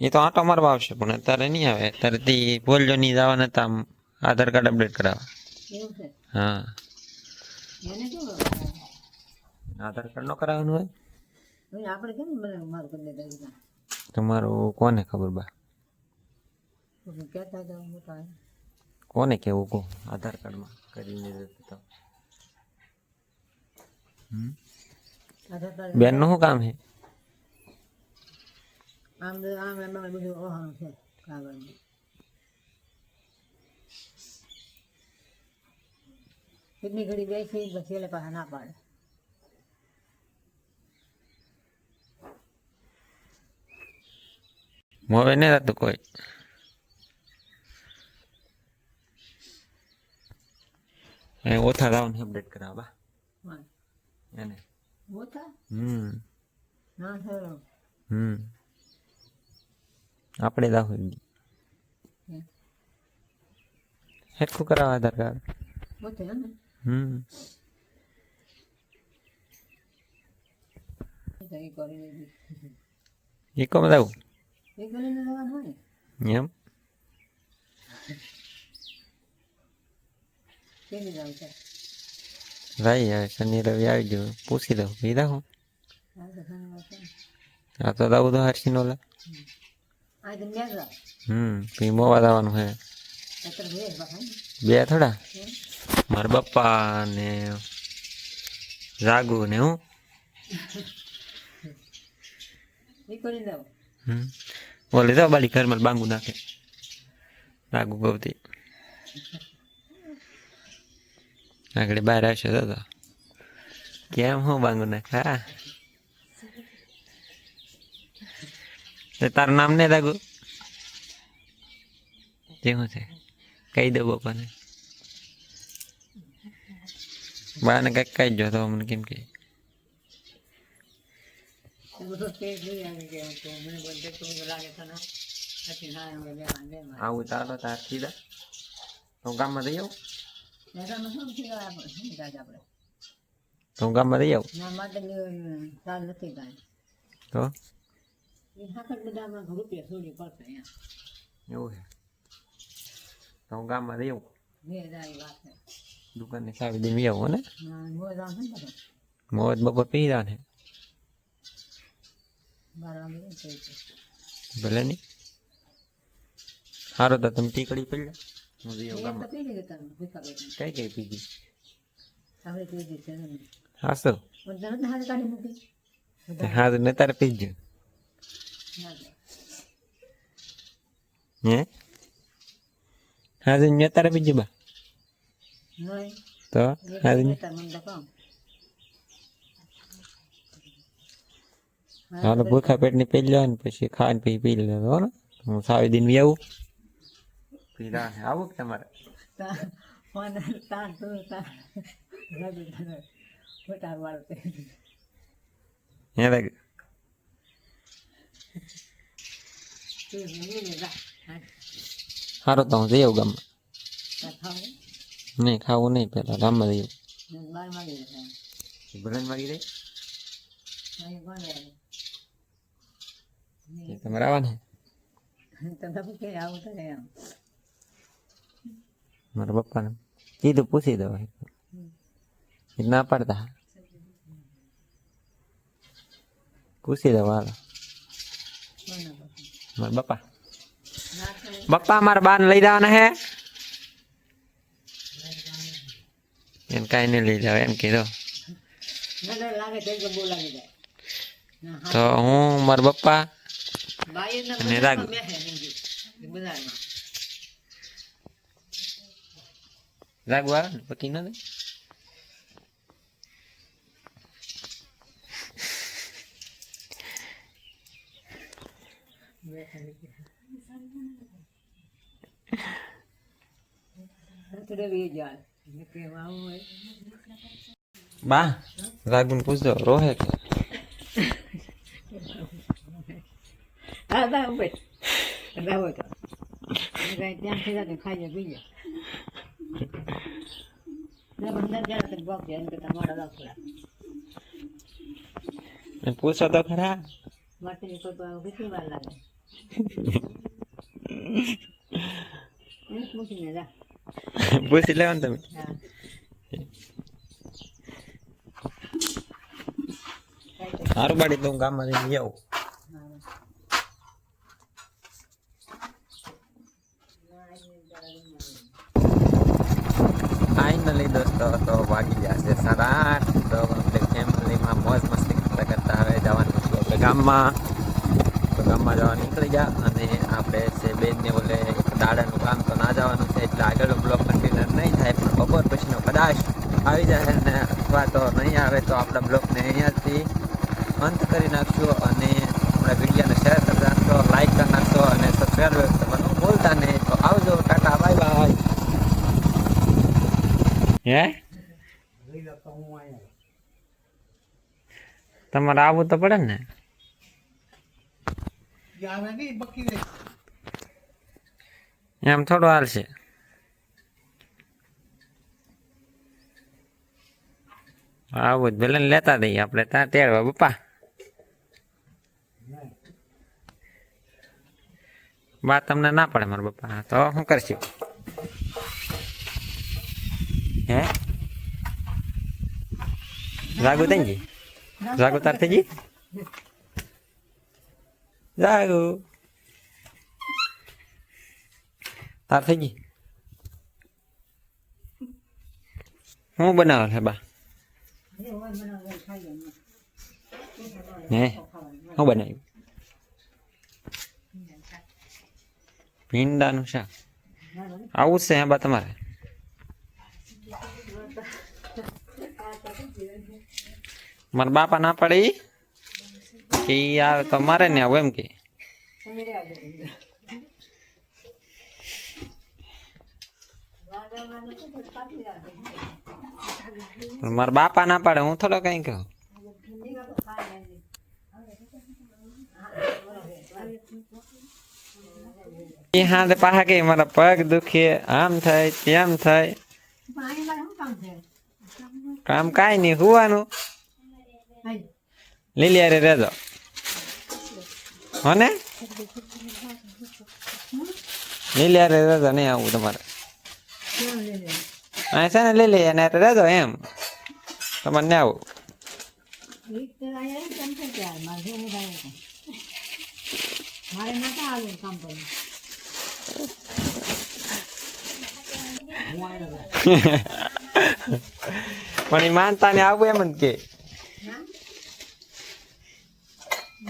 એ તો આટો મારવા આવશે પણ અત્યારે નહીં આવે. અત્યારે તે પોલિયો નહીં જવા નતા આમ આધાર કાર્ડ અપડેટ કરાવવા હા. આધાર કાર્ડ નો કરાવવાનું હોય? આપણે કેમ મારું કરી દેતા તમારું કોને ખબર બા? હતા કોને કેવું કહું? આધાર કાર્ડમાં કરીને દેતો બેનનું શું કામ છે? આમ આમ એમાં બધું ઓહાણ છે કાગળનું કેટલી ઘડી બેસી પછી એટલે પાછા ના પાડે મોવે નહીં થતું કોઈ એ ઓછા લાવને અપડેટ કરાવવા. એને ઓછા હમ ના થયો હમ આપણે દાવ હેરખું કરાવ આધાર કાર્ડ? હમ. એ કોમ દાવ એમ. ભાઈ હવે શનિ રવિ આવી ગયો. પૂછી દઉં. પી દાખો આ તો દાવું તો હરસી નો. લે આ તો મેઘા હમ પછી મોવા જવાનું ને. બે થોડા? મારા પપ્પા ને જાગુ ને હું હમ. બોલે તો બાલી ઘરમાં બાંગુ નાખે. રાગુ ગૌતી આગળ બહાર આવશે તો તો. કેમ હું બાંગુ નાખે? હા. તે તારું નામ ને દાગુ જેવું છે. કહી દઉં બાપાને બાને કંઈક કહી જો તો મને કેમ કે. આવી ચાલો તાર સીધા તો ગામમાં દઈ આવું? તો ગામમાં દઈ આવું? તો? એવું છે. તો હું ગામમાં રહેવું દુકાનને સાવી દઈને બી આવું ને? મોજ બપોર પી રહ્યા ને. ભલે નહીં સારું તો તમે ટીકડી લો હું જઈ ગામમાં. પી કઈ કઈ પીધી પી હા તો ને તારે પીજો દે. હે હા તો ને તારે પીજો બા તો તો તો તો કહો. હાલો ભૂખા પેટની પી લો ને પછી ખાઈને પી પી લો હો ને હું સાવી દિન બી આવું પીરા આવું કે તમારે તા- તું. હે તું સારું તો હું જઈ આવું ગામમાં તાર ખાવ ને? નહીં ખાવું નહીં પેલા ગામમાં જઈ ને બાર વાગે જશે. આવું ભલે માગી દઈ અહીં કોણ રહે? એ તમારે આવવાને તમે શું કે આવું તો એમ મારા પપ્પાને કીધું પૂછી દો એ ના પાડતા પૂછી દો હાલો કોને પછી? મારા બાપા. બાપા મારા બાન લઈ જવાના હે એમ કાંઈ નહીં લઈ જાવ એમ કીધું તો હા. મારા પપ્પા અને રાગ. આવે ને, પકી ન બેસે નહીં. રાત્રે બી જાય. ને કહેવા આવું હોય. બા રાગુન પૂછજો રોહે કે હા, બા, ઉભે. રાહો તો. ને કાંઈ ત્યાંથી રાતે ખાઈ પી જાય. ને બંદર જ્યારે તો બોક જાય, એમ કરતાં મોડા લાગ થોડા. પૂછો તો ખરા માટીની કોઈ પણ કેટલી વાર લાગે એને પૂછીને જા પૂછી લેવાનું તમે સારું બાડી તો હું ગામમાં જઈને આવું. ફાઇનલી દોસ્તો તો વાગી જશે સાડા આઠ તો આપણે ફેમિલીમાં મોજ મસ્તી કરતા કરતા હવે જવાનું છે આપણે ગામમાં ગામમાં જવા નીકળી ગયા અને આપણે છે બેનને બોલે દાડાનું કામ તો ના જવાનું છે એટલે આગળનો બ્લોક કન્ટિન્યુ નહીં થાય પણ બપોર પછીનો કદાચ આવી જાય ને અથવા તો નહીં આવે તો આપણા બ્લોકને અહીંયાથી અંત કરી નાખશો અને આપણા વિડીયોને શેર કરી નાખશો લાઈક કરી નાખશો અને સબસ્ક્રાઈબ કરવાનું બોલતા નહીં તો આવજો ટાટા બાય બાય હે? તમારે આવવું તો પડે ને? એમ થોડો હાલશે. આવું ભલે લેતા દઈએ આપણે. ત્યાં તેડવા પપ્પા બા તમને ના પડે મારા બપા. તો શું કરશું? હે? રાગુ તંજી રાગુ તાર થઈ જી જાગુ Tạt thế ગઈ Không bên છે બા bà? Nè, không bên này. ભીંડાનું શાક આવું જ છે હે બા તમારે મારા બાપા ના પડે ઈ? આવે તો મારે ને આવું એમ કે. મારા બાપા ના પાડે હું થોડો કઈ કહું. એ હા પાછા કે મારા પગ દુખે આમ થાય તેમ થાય. કામ કાંઈ નહીં હોવાનું. લીલી રહેજો. હો લઈ લે હારે રહેજો નહીં આવું તમારે. લે લે અહીં છે ને, લઈ લઈએ અને રહેજો એમ. તમારે ને આવું. પણ એ માનતા ને આવું એમ જ કે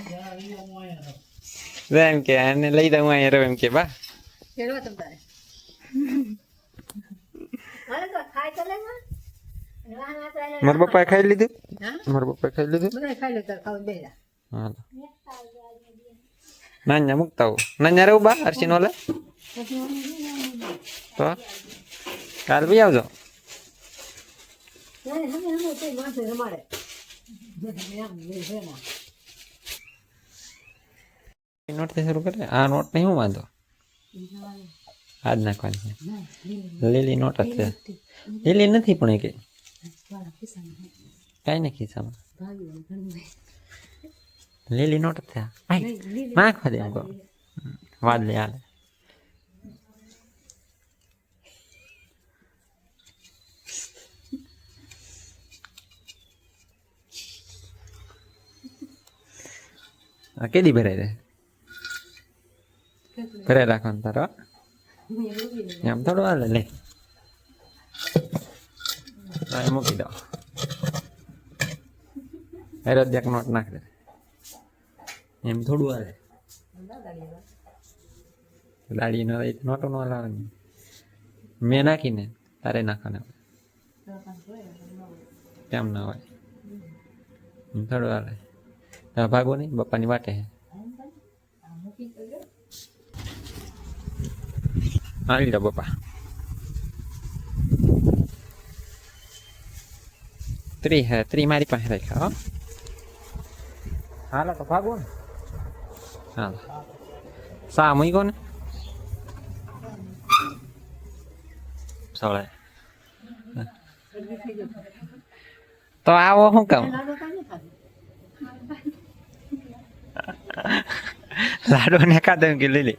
જો એમ કે એને લઈ દઉં અહીંયા રહું એમ કે બા કેળવા તમ તારે ખાઈ ના મારા લીધું મારો મારા પપ્પાએ ખાઈ લીધું ખાઈ લે તાર ખાવ બેરા હાલો નાન્યા મૂકતા આવું નાન્યા રહું બા હર્ષિ નો તો કાલ બી આવજો નહીં હમે હમે તે માથે રમાડે એમ લે છે ના નોટથી શરૂ કરે આ નોટ નહીં હું વાંધો? આજ નાખવાની. લીલી નોટ જ છે. લીલી નથી પણ એ કઈ. કઈ નથી ખિસ્સામાં? લીલી નોટ જ છે. નાખવા દે એમ વાદ લે, હાલે. કેદી ભરાય રહે? ભરાઈ રાખવાનું તારો એમ થોડું હાલે લે મૂકી દો હેરો એક નોટ નાખ દે એમ થોડું હાલે દાડી ન રહી નોટો નો લાવવાની મેં નાખીને તારે નાખવાના કેમ ના હોય થોડું હાલે ભાગો નહીં બપ્પાની વાટે હે આવી લો બપ્પા ત્રી હે ત્રી મારી પાસે રાખ્યા હો હાલો તો ભાગો ને હાલો સા મૂકો ને સોળે તો આવો શું કામ લાડો કાંઈ નહીં ખાધું લાડુ ને ખાધો એમ કે લીલી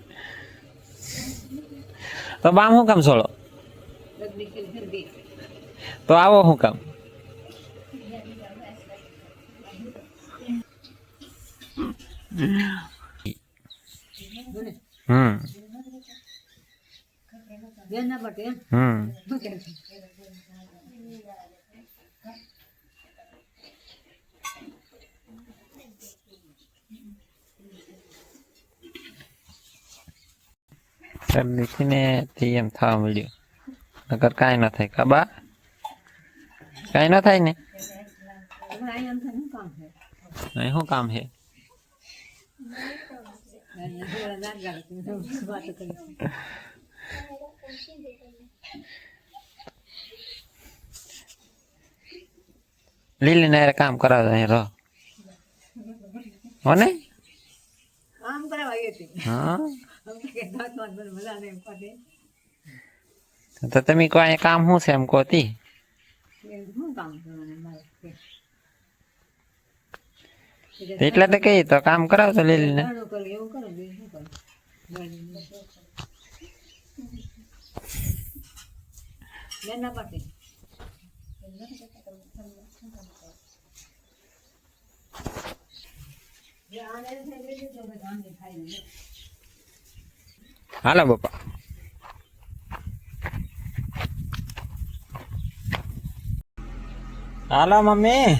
તો બામ શું કામ સોળો તો આવો શું કામ? હમ. હમ. ના પટે એમ હમ શું કે શરદી થઈને થી એમ થવા મળ્યું નકર કાંઈ ન થાય કાબા કાંઈ ન થાય ને તમારે અહીંયા આમ થાય શું કામ છે અહીં શું કામ છે અહીંયા થોડા દાંત ગાળે તમે શું વાતો કરી લીલી ને હારે કામ કરાવતો અહીં રહો હો ને આમ કરાવવા આવી હતી હા આમ તો તમે કહો અહીંયા કામ શું છે એમ કહો તી એ શું કામ કરવાનું મારે કે? એટલે તો કઈ તો કામ કરાવતો લીલી ને દાડો કરે એવું કરો હાલો બાપા. હાલો મમ્મી.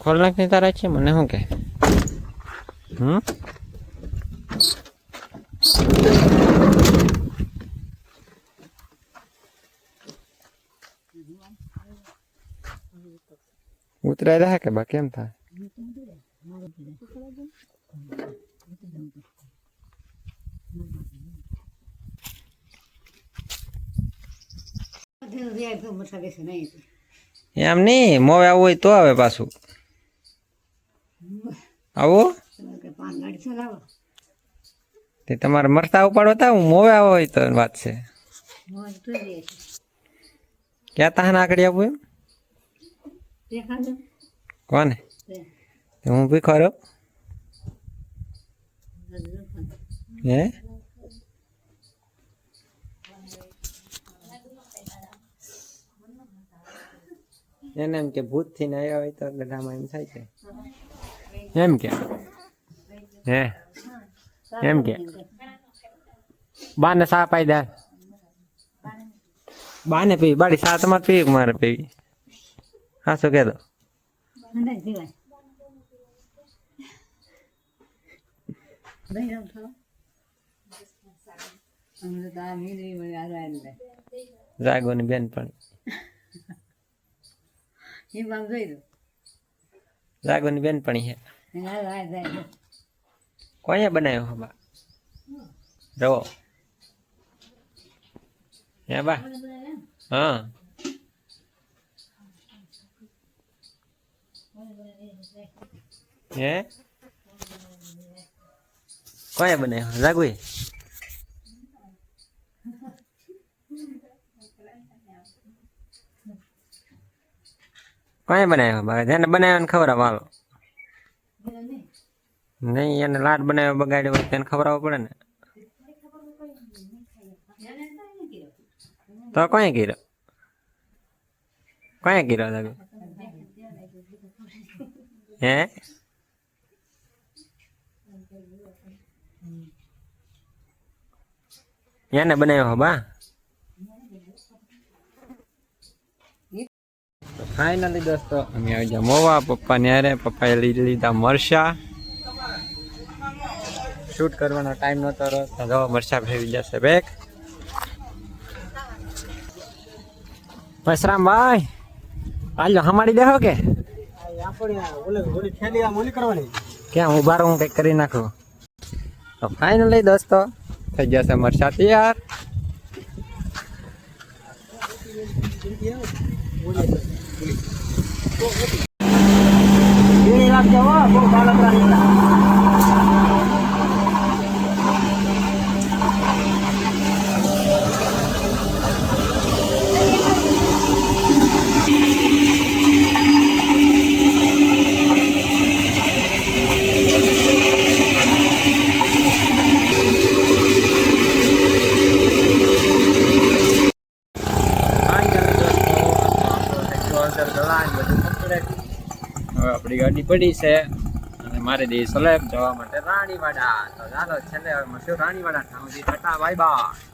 ખોલ નાખની તારા છે મને શું કે હમ? ઉતરાય રહે કે બા કેમ થાય એમ નહીં મોવે આવું હોય તો આવે પાછું આવો તે તમારે મરતા ઉપાડો તા હું મોવે આવો હોય તો વાત છે. મોજ તો દે છે ક્યાં તાહને આગળ આવું એમ? તો હું. ભી ખરો હે? એને એમ કે ભૂતથી ને આવ્યા હોય તો ગઢામાં એમ થાય છે એમ કે? હે? એમ કે? બાને સા પાઈ દે બાને પી બાડી સા તમારે પી મારે પીવી હા શું કહેતો? જાગોની બેન પણ જાગોની બેન બનાવ્યો હબા રવો. હે બા? હા. હે? કોઈએ બનાવ્યો? જાગુએ કોઈએ બનાવ્યો? બા જેને બનાવ્યો ને ખબર વાલો નહીં, એને લાડ બનાવ્યો, બગાડ્યો તેને ખબર પડે ને. તો કોઈ કર્યો? કોઈ કર્યો તમે હે? દોસ્તો, અમે આવી ગયા પપ્પા ન્યારે પપ્પાએ લીધી, લીધા મરસા શૂટ કરવાનો ટાઈમ નહોતો રહ્યો. તો મરસા ફેરવી જશે બેગ. ભાઈ. હાલો હમાડી દેહો કે? ક્યાં ઊભા કંઈક કરી નાખું. તો ફાઇનલી દોસ્તો થઈ જશે મરચા તૈયાર મારી ગાડી પડી છે. અને મારે દે સલેબ જવા માટે રાણીવાડા. તો ચાલો છેલ્લે હવે મળશું રાણીવાડા ટાટા, બાય બાય.